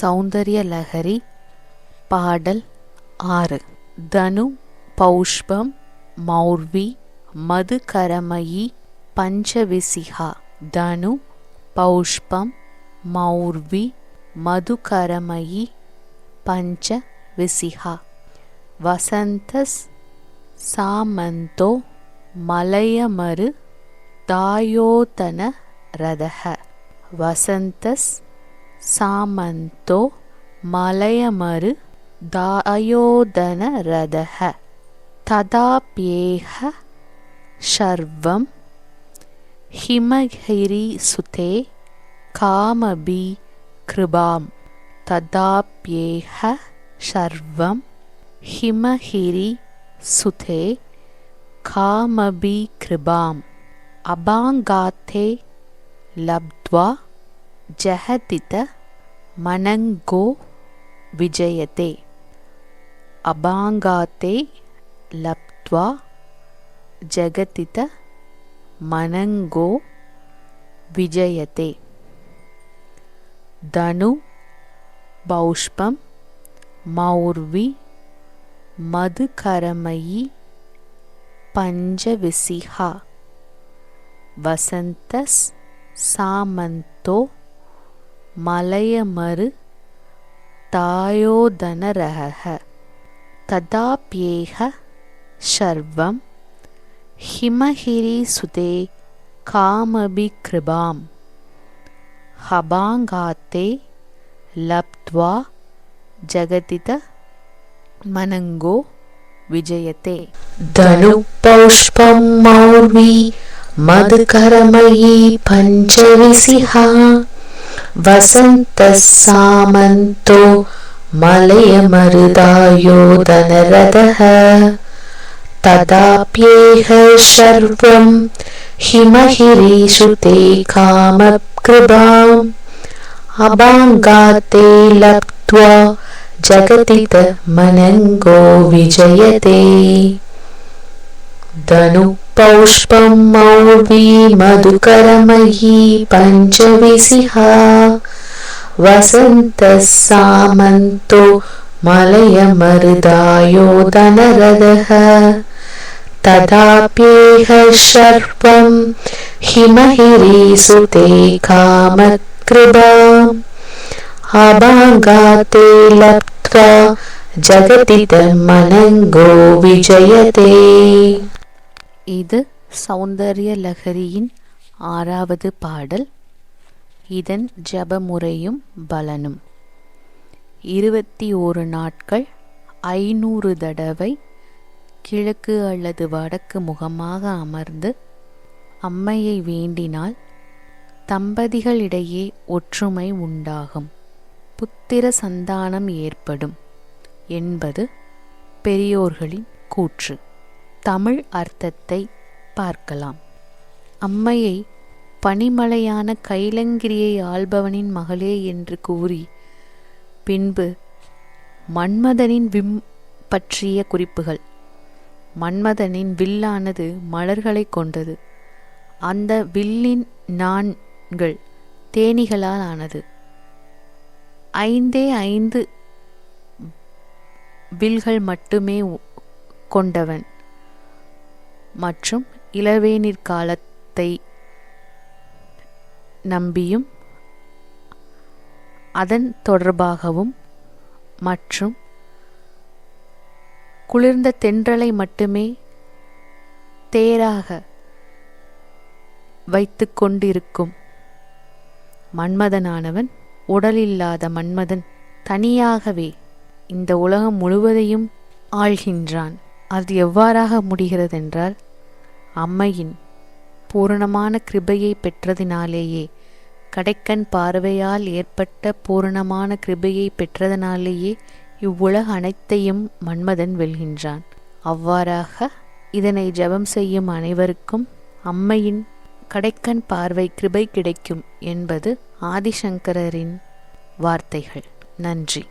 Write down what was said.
சௌந்தர்யலகரி பாடல் ஆறு. தனு பௌஷ்பம் மௌர்வி மதுகரமயி பஞ்சவிசிகா. தனு பௌஷ்பம் மௌர்வி மதுகரமயி பஞ்ச விசிகா வசந்தஸ் சாமந்தோ மலயமரு தாயோதன ரதக. வசந்தஸ் சாமந்தோ மலயமரு தாயோதன ரதக ததாப்யேக ஷர்வம் ஹிமகிரி சுதே காமபி கிருபாம் ததாப்யேக ஷர்வம் ஹிமகிரி சுதே காமபி கிருபாம் அபாங்காத்தே லப்த்வா ஜஹதித மனங்கோ விஜயதே. அபாங்காத்தே லப்த்வா ஜகதித மனங்கோ விஜயதே. தனு பௌஷ்பம் மௌர்வி மதுகரமயி பஞ்சவிசிஹா வசந்தஸ் சாமந்தோ मलयमरु तायोधनरहः तदाप्येह शर्वं हिमहिरिसुते कामभिकृभां हबाङ्गाते लब्ध्वा जगतितमनङ्गो विजयते धनुपुष्पं मौर्वी मधुकरमयी पञ्चविसिहा वसन्तः सामन्तो मलयमरुदायोः तदाप्येह सर्वम् हिमहिरीषु ते कामकृभाम्। अबाङ्गाते लब्ध्वा जगतितमनङ्गो विजयते। धनुपौष्पम् मौवि मधुकरमयी पञ्चविसिहा। वसन्तः सामन्तो मलयमरुदायो धनरदः तदाप्येह शर्वम् हिमहिरे सुते कामकृदाबागाते लब्त्वा जगति धर्मनङ्गो विजयते। இது சௌந்தர்ய லகரியின் ஆறாவது பாடல். இதன் ஜபமுறையும் பலனும். இருபத்தி ஓரு நாட்கள் ஐநூறு தடவை கிழக்கு அல்லது வடக்கு முகமாக அமர்ந்து அம்மையை வேண்டினால் தம்பதிகளிடையே ஒற்றுமை உண்டாகும். புத்திர சந்தானம் ஏற்படும் என்பது பெரியோர்களின் கூற்று. தமிழ் அர்த்தத்தை பார்க்கலாம். அம்மையை பனிமலையான கைலங்கிரியை ஆள்பவனின் மகளே என்று கூறி பின்பு மன்மதனின் விம் பற்றிய குறிப்புகள். மன்மதனின் வில்லானது மலர்களை கொண்டது அந்த வில்லின் நான்கள் தேனிகளால் ஆனது. ஐந்தே ஐந்து வில்கள் மட்டுமே கொண்டவன். மற்றும் இளவேனிற் காலத்தை நம்பியும் அதன் தொடர்பாகவும் மற்றும் குளிர்ந்த தென்றலை மட்டுமே தேராக வைத்து கொண்டிருக்கும் மன்மதனானவன் உடலில்லாத மன்மதன் தனியாகவே இந்த உலகம் முழுவதையும் ஆள்கின்றான். அது எவ்வாறாக முடிகிறதென்றால் அம்மையின் பூரணமான கிருபையை பெற்றதினாலேயே கடைக்கண் பார்வையால் ஏற்பட்ட பூரணமான கிருபையை பெற்றதனாலேயே இவ்வுலக அனைத்தையும் மன்மதன் வெல்கின்றான். அவ்வாறாக இதனை ஜெபம் செய்யும் அனைவருக்கும் அம்மையின் கடைக்கண் பார்வை கிருபை கிடைக்கும் என்பது ஆதிசங்கரரின் வார்த்தைகள். நன்றி.